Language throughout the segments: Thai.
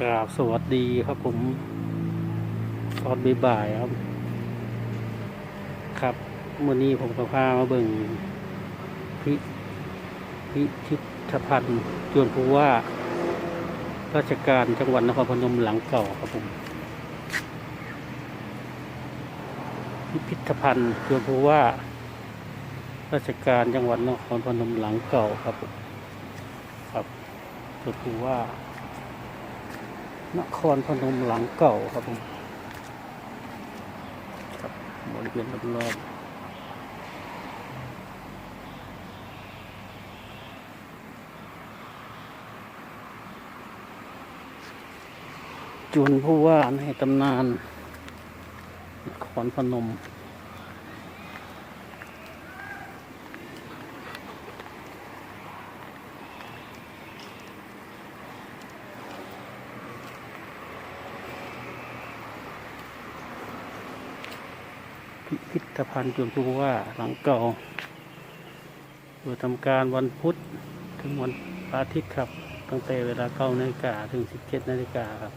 กราบสวัสดีครับผมตอนบ่ายครับ ครับวันนี้ผมก็พามาเบิ่งพิพิพิธภัณฑ์จวนผู้ว่า ราชการจังหวัดนครพนมหลังเก่าครับผม พิพิธภัณฑ์จวนผู้ว่า ราชการจังหวัดนครพนมหลังเก่าครับผมครับจวนผู้ว่า นครพนมหลังเก่าครับผมครับบริเวณรอบๆจวนผู้ว่าในตำนานนครพนม พิพิธภัณฑ์จวนผู้ว่าหลังเก่าเปิดทำการวันพุธถึงวันอาทิตย์ครับ ตั้งแต่เวลา9นาฬิกาถึง17นาฬิกาครับ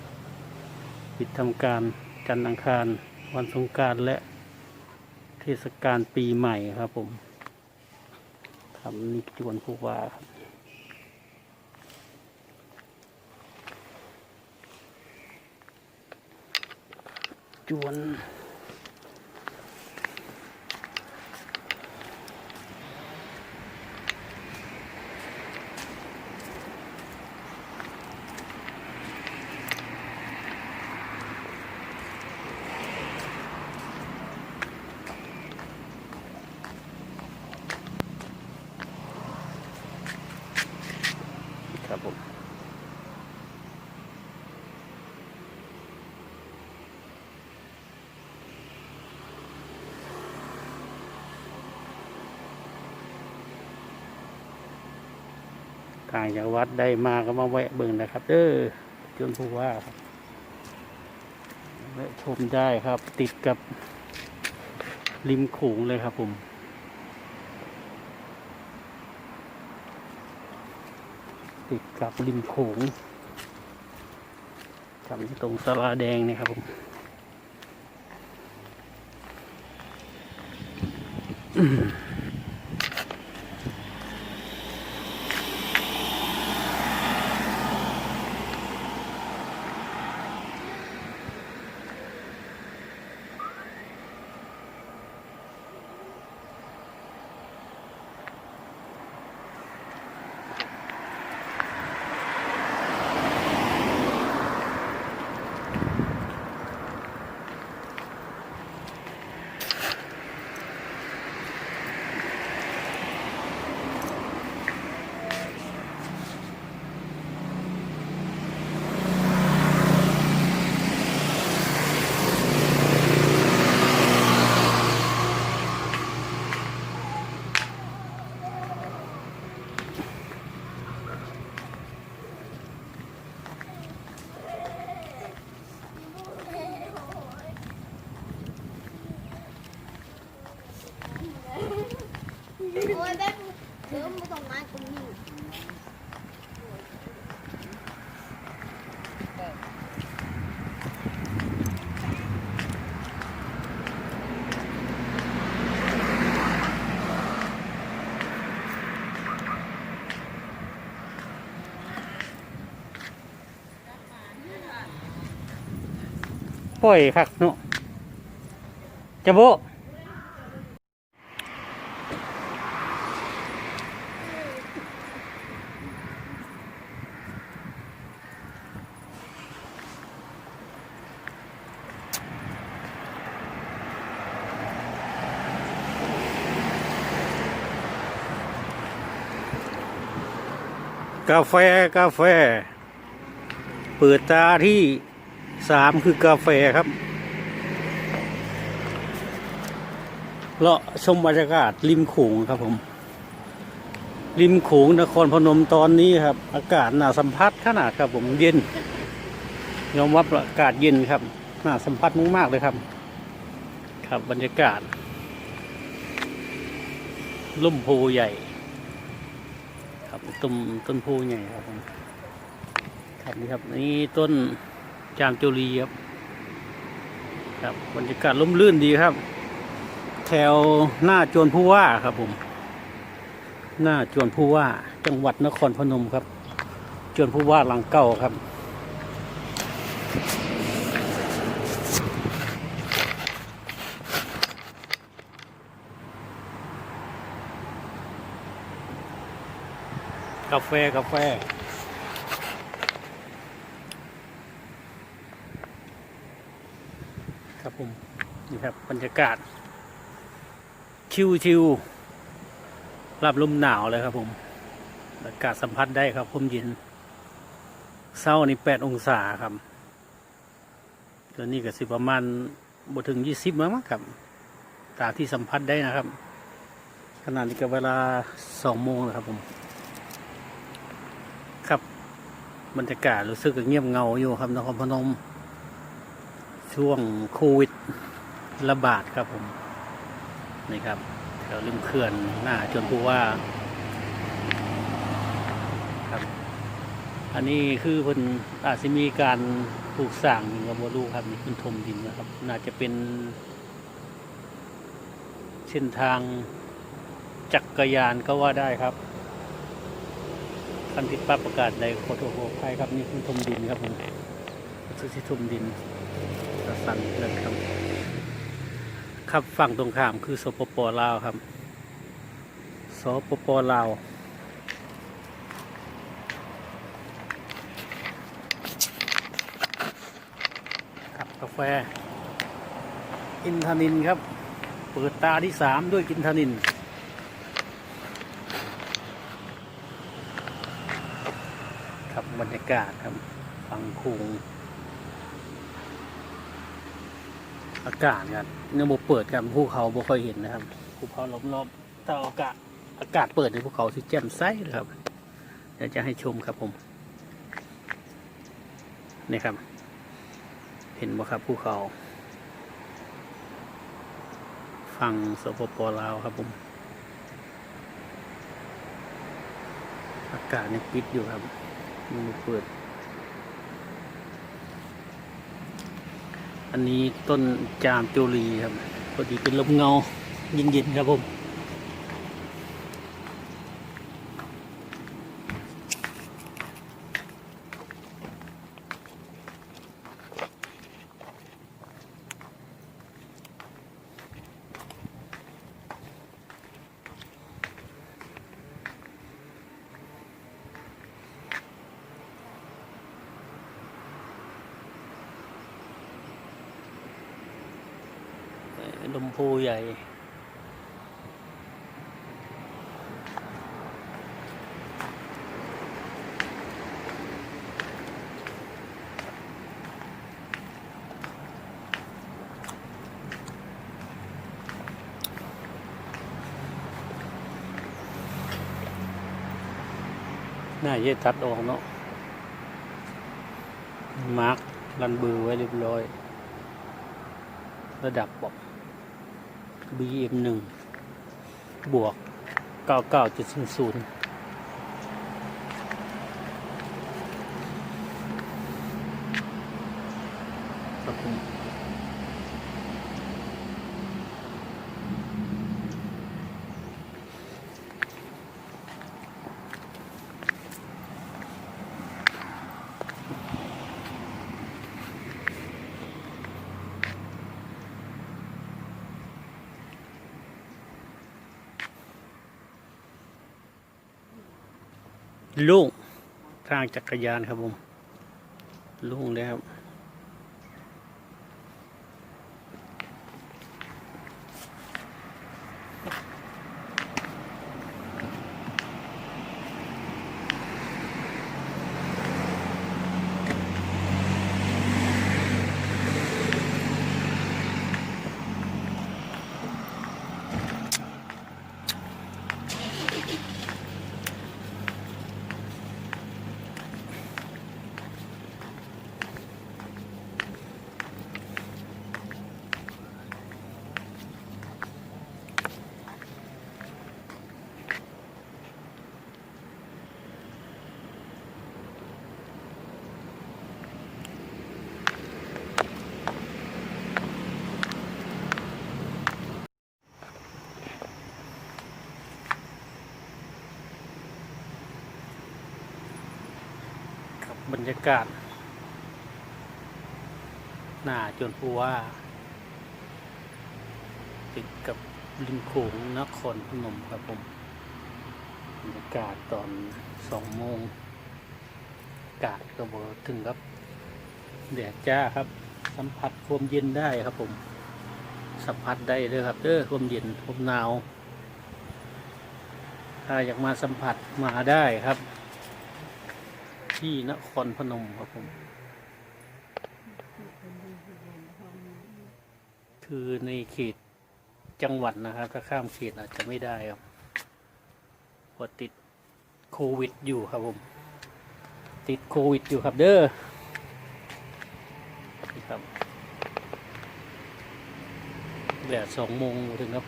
ปิดทำการจันทร์อังคาร วันสงการและเทศกาลปีใหม่ครับผมครับนี่จวนผู้ว่าครับจวน ทางจากวัดได้มาก็มาแวะเบิ่งนะครับ เด้อจนผู้ว่าครับแวะชมได้ครับ ติดกับริมโขงเลยครับผมติดกับริมโขงทำตรงสลาแดงเนี่ยครับผมโปล่อยคักเนาะจะโบกาแฟ กาแฟ เปิดตาที่ สามคือกาแฟครับเลาะชมบรรยากาศริมโขงครับผม ริมโขงนครพนมตอนนี้ครับ อากาศน่าสัมผัสขนาดครับผมเย็น ยอมรับอากาศเย็นครับน่าสัมผัสมากๆเลยครับ ครับบรรยากาศล่มโพใหญ่ ครับต้นต้นโพใหญ่ครับผมครับนี่ครับนี่ต้น จามจุรีครับครับบรรยากาศร่มรื่นดีครับ แถวหน้าจวนผู้ว่าครับผม หน้าจวนผู้ว่า จังหวัดนครพนมครับ จวนผู้ว่าหลังเก่าครับกาแฟกาแฟ ครับ ผมนี่ครับบรรยากาศ ชิวๆรับลมหนาวเลยครับผมอากาศสัมผัสได้ครับผมเย็นเศร้านี่แปดองศาครับตัวนี้ก็สิประมาณบ่ถึงยี่สิบมั้งครับตามที่สัมผัสได้นะครับ ขนาดนี้ก็เวลาสองโมงแล้วครับผม ครับบรรยากาศรู้สึกเงียบเงาอยู่ครับนครพนม ช่วงโควิดระบาดครับผมนี่ครับแถวริมเขื่อนหน้าจนผู้ว่าครับ อันนี้คือเพิ่นอาจจะมีการปลูกสร้างกับบรูครับนี่เพิ่นถมดินนะครับ น่าจะเป็น เส้นทางจักรยานก็ว่าได้ครับคันผิดป้าประกาศในขอโทษขออภัยครับนี่คือถมดินครับผมคือที่ถมดิน สั่นนะครับ ครับฝั่งตรงข้ามคือสปปลาวครับสปปลาวครับกาแฟ อินทนินครับ เปิดตาที่สามด้วยอินทนินครับบรรยากาศครับฟังคุง อากาศครับเนี่ยโบเปิดกันภูเขาบ่ค่อยเห็นนะครับภูเขาล้อมรอบๆแต่อากาศอากาศเปิดในภูเขาที่แจ่มใสเลยครับเดี๋ยวจะให้ชมครับผมนี่ครับ เห็นบ่ครับภูเขาฝั่งสปปลาวครับผม อากาศยังปิดอยู่ครับยังไม่เปิด อันนี้ต้นจามจุลีครับพอดีเป็นลมเงาเย็นๆครับผม ลมพูใหญ่ น่าจะตัดออกเนาะ มาร์กรันเบือไว้เรียบร้อย ระดับบอก BM1 บวก 99.00 ลุงทางจักรยานครับผมลุงแล้วครับ รยากาศ หน้าจนผู้ว่า ติดกับริมโขงนครพนมครับผมบรรยากาศตอนสองโมงอากาศก็บถึงครับแดดจ้าครับ สัมผัสความเย็นได้ครับผม สัมผัสได้เลยครับเด้อความเย็นความหนาว ถ้าอยากมาสัมผัสมาได้ครับ ที่นครพนมครับผม คือในเขตจังหวัดนะครับ ถ้าข้ามเขตอาจจะไม่ได้ครับเพราะติดโควิดอยู่ครับผม ติดโควิดอยู่ครับเด้อครับแดดสองโมงถึงครับ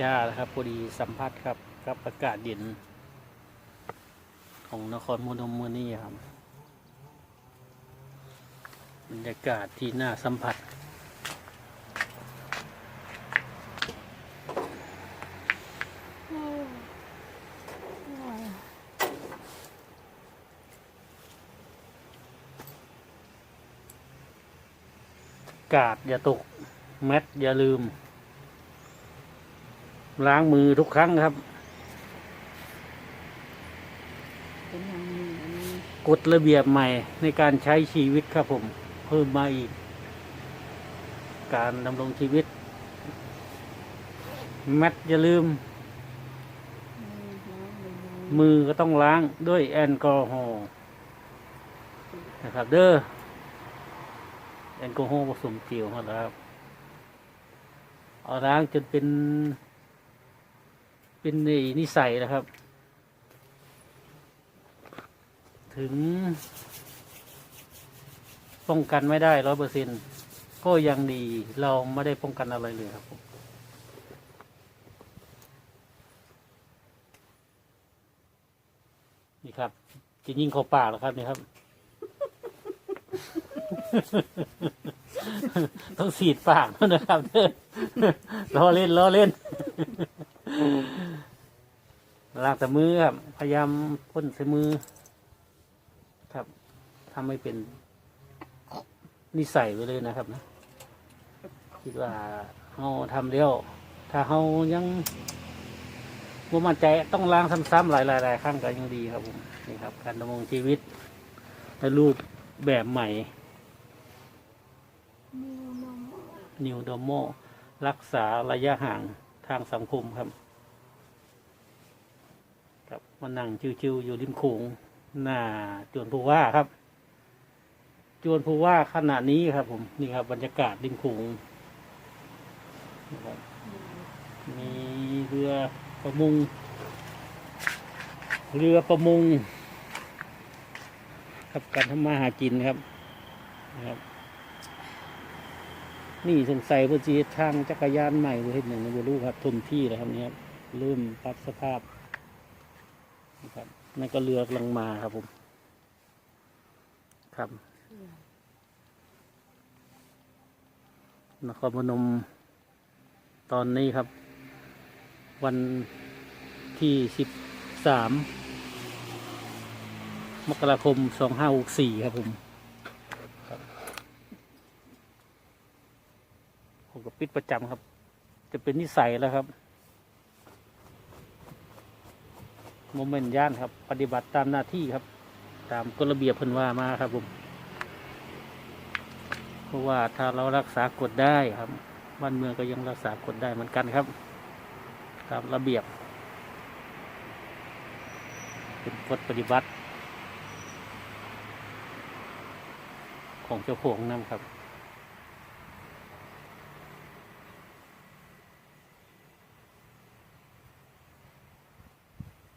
จ้าแล้วครับพอดีสัมผัสครับกับอากาศเย็น ของนครพนมมือนี้ครับบรรยากาศที่น่าสัมผัส กาดอย่าตก แมทอย่าลืม ล้างมือทุกครั้งครับ เป็นอย่างนี้อันนี้ กฎระเบียบใหม่ในการใช้ชีวิตครับผม เพิ่มมาอีก การดำรงชีวิต แมทอย่าลืม มือก็ต้องล้างด้วยแอลกอฮอล์นะครับ เด้อแอลกอฮอล์ผสมเจียวมาแล้วครับเอาล้างจนเป็น เป็นในนิสัยนะครับ ถึง ป้องกันไม่ได้ร้อยเปอร์เซ็นก็ยังดีเราไม่ได้ป้องกันอะไรเลยครับผมนี่ครับ จะยิงเข้าปากแล้วครับนี่ครับต้องสีดปากแล้วนะครับล้อเล่นล้อเล่นล้างแต่มือครับ พยายามพ่นใส่มือ ทำให้เป็นนิสัยไปเลยนะครับนะคิดว่าเราทำเดียวถ้าเรายังบ่มั่นใจต้องล้างซ้ำๆหลายๆครั้งก็ยังดีครับผมนี่ครับ การดำรงชีวิตในรูปแบบใหม่ New Normal รักษาระยะห่างทางสังคมครับครับมานั่งชิวๆอยู่ริมโขงหน้าจวนผู้ว่าครับ จวนผู้ว่าขณะนี้ครับ ผมนี่ครับ บรรยากาศริมโขงนะครับมีเรือประมง เรือประมง ครับการทำมาหากินครับนะครับ นี่สงสัยเพื่อจีทางจักรยานใหม่หรือเห็นอย่างนี้ไม่รู้ครับทมที่แล้วครับนี่ครับเริ่มปรับสภาพนะครับนั่นก็เรือกำลังมาครับผม ครับ นครพนมตอนนี้ครับ วันที่สิบสามมกราคมสองห้าหกสี่ครับผมครับผมก็ปิดประจำครับ จะเป็นนิสัยแล้วครับโมเมนต์ย่านครับ ปฏิบัติตามหน้าที่ครับ ตามกฎระเบียบเพิ่นว่ามาครับผม เพราะว่าถ้าเรารักษากฎได้ครับบ้านเมืองก็ยังรักษากฎได้เหมือนกันครับ ตามระเบียบ เป็นกฎปฏิบัติ ของเจ้าของนั่นครับ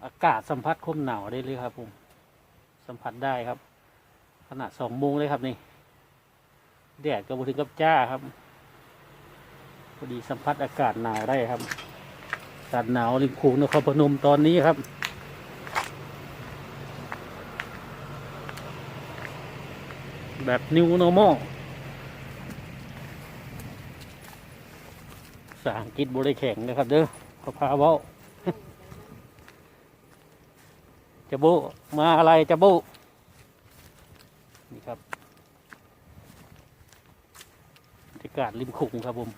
อากาศสัมผัสคมหนาวได้เลยครับผม สัมผัสได้ครับ ขนาดสองโมงเลยครับนี่ แดดก็บถึงกับจ้าครับพอดีสัมผัสอากาศหนาวได้ครับอากาศหนาวริมโขงนครพนมตอนนี้ครับแบบนิวโนมอลภาษาอังกฤษบริแข็งนะครับเด้อขอพาเว้าจะโบมาอะไรจะโบากาศริมโขงครับผม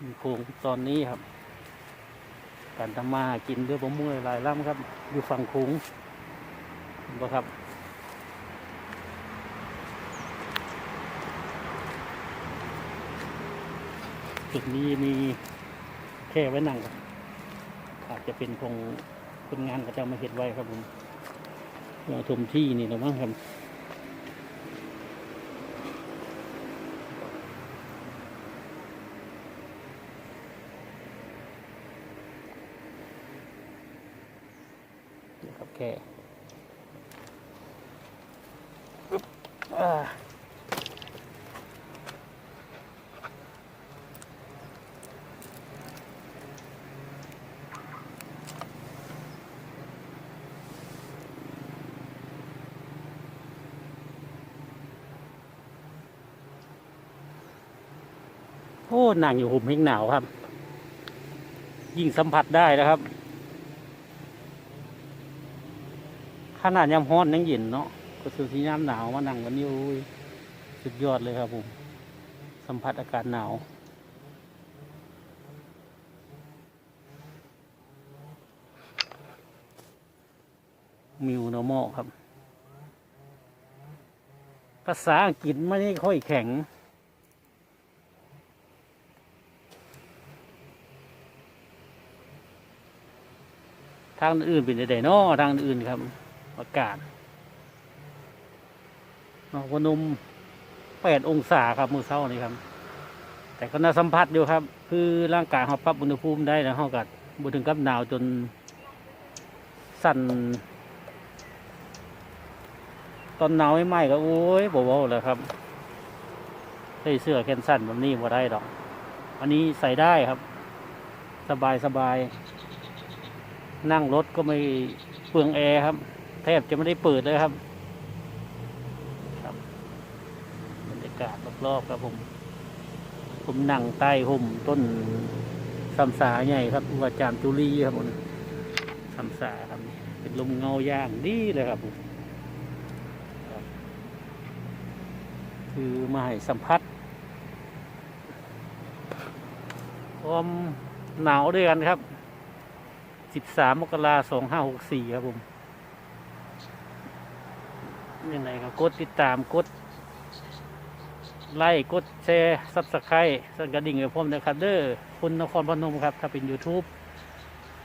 ริมโขงตอนนี้ครับ การทำมาหากินด้วยผมมุ่งหลายล่ำครับ อยู่ฝั่งโขงนะครับจุดนี้มีแค่ไว้นั่งครับอาจจะเป็นคงคนงานก็จะมาเห็นไว้ครับผมมาถมที่นี่นะมั้งครับ คโอ้นั่งอยู่ห่มเฮงหนาวครับ ยิ่งสัมผัสได้นะครับ ขนาดยามฮ้อนยังเย็นเนาะก็คือที่ยามหนาวมานั่งกันนี่โอ้ยสุดยอดเลยครับผม สัมผัสอากาศหนาว มิวนโมอครับ ภาษาอังกฤษไม่ได้ค่อยแข็งทางอื่นเป็นไดๆเนาะทางอื่นครับ อากาศนครพนมแปดองศาครับมือเช้านี่ครับ แต่ก็น่าสัมผัสอยู่ครับ คือร่างกายเขาปรับอุณหภูมิได้แล้วเขากัดบถึงกับหนาวจนสั่น ตอนหนาวไม่ไหมก็โอ้ยบว่าเลยครับใส่เสื้อแขนสั้นแบบนี้บ่ได้ดอก อันนี้ใส่ได้ครับ สบายสบาย นั่งรถก็ไม่เปลืองแอร์ครับ แทบจะไม่ได้เปิดเลยครับ ครับบรรยากาศรอบๆครับผม ผมนั่งใต้ห่มต้นสัมสาใหญ่ครับอาจารย์จุลีครับผมสัมสาครับ เป็นลมเงาย่างดีเลยครับผมคือมาให้สัมผัสความหนาวด้วยกันครับสิบสามมกราสองห้าหกสี่ครับผม ยังไงครับกดติดตามกดไลค์กดแชร์ซับสไครต์สั่นกระดิ่งกับผมนะครับ เด้อคุณนครพนมครับ ถ้าเป็น YouTube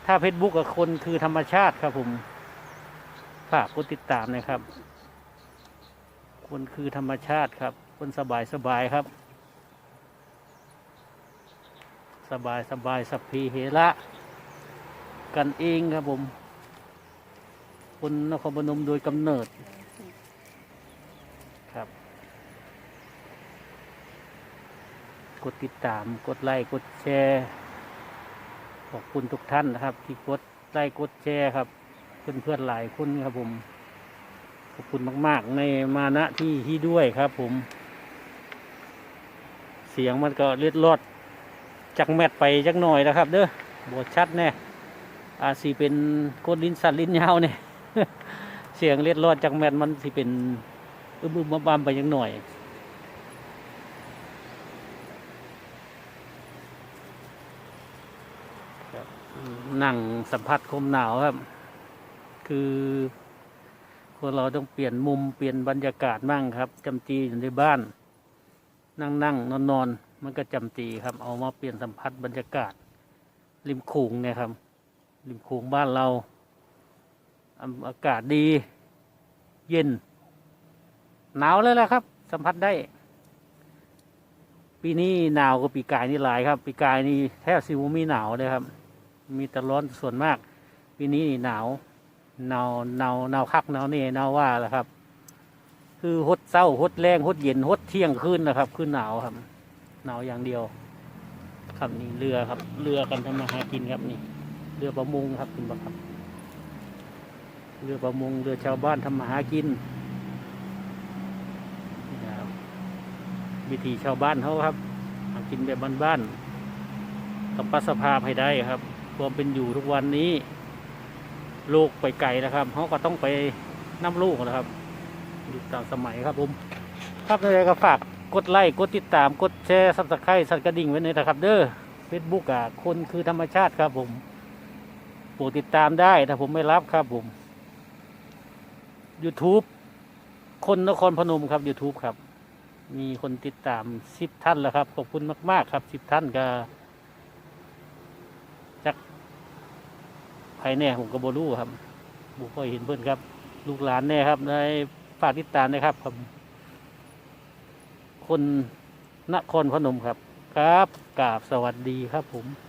ถ้าเฟซบุ๊กกับคนคือธรรมชาติครับผมฝากกดติดตามนะครับ คนคือธรรมชาติครับ คนสบายสบายครับ สบายสบายสัพพีเหระกันเองครับผม คนนครพนมโดยกำเนิด ครับ กดติดตาม กดไลค์ กดแชร์ ขอบคุณทุกท่านนะครับ ที่กดไลค์ กดแชร์ครับ เพื่อนเพื่อนๆหลายคนครับผม ขอบคุณมาก ๆ ในมาณที่ที่ด้วยครับผม เสียงมันก็เลือดรอดจากแมทไปจักหน่อยนะครับ เด้อบทชัดแน่อาสิเป็นโกดลิ้นสันลิ้นยาวเนี่ย เสียงเล็ดรอดจากแมนมันสิเป็น อึมอึมบำๆไปยังหน่อย นั่งสัมผัสคมหนาวครับ คือคนเราต้องเปลี่ยนมุมเปลี่ยนบรรยากาศบ้างครับจำจีอยู่ในบ้าน นั่งนั่งนอนนอนมันก็จำจีครับ เอามาเปลี่ยนสัมผัสบรรยากาศ ริมโขงเนี่ยครับ ริมโขงบ้านเราอำอากาศดี เย็น หนาวเลยแหละครับ สัมผัสได้ ปีนี้หนาวกว่าปีกายนี่หลายครับ ปีกายนี่แทบสิวมีหนาวเลยครับ มีแต่ร้อนส่วนมาก ปีนี้นี่หนาวหนาวหนาวหนาวคักหนาวนี่หนาวว่าแหละครับ คือหดเศร้าหดแรงหดเย็นหดเที่ยงคืนนะครับคือหนาวครับหนาวอย่างเดียว ครับนี่เรือครับ เรือกันทำมาหากินครับนี่ เรือประมงครับคุณบักครับ เรือประมงเรือชาวบ้านทำมาหากินนะครับ วิธีชาวบ้านเขาครับหากินแบบบ้านๆต้องปรัดสภาพให้ได้ครับความเป็นอยู่ทุกวันนี้โลกไปไกลนะครับเขาก็ต้องไปน้ำลูกนะครับอยู่ตามสมัยครับผมครับในก็ฝากกดไลค์กดติดตามกดแชร์ซับสไครต์สั่นกระดิ่งไว้เลยนะครับ เด้อเฟซบุ๊กอะคนคือธรรมชาติครับผมโปรดติดตามได้ถ้าผมไม่รับครับผม YouTube คนนครพนมครับ YouTube ครับ มีคนติดตามสิบท่านแล้วครับ ขอบคุณมาก ๆ ครับสิบท่านก็จักภายแน่ผมก็บรู้ครับบุค่อยเห็นเพื่อนครับ ลูกหลานแน่ครับได้ฝากติดตามนะครับผมคนนครพนมครับ ครับกราบสวัสดีครับผม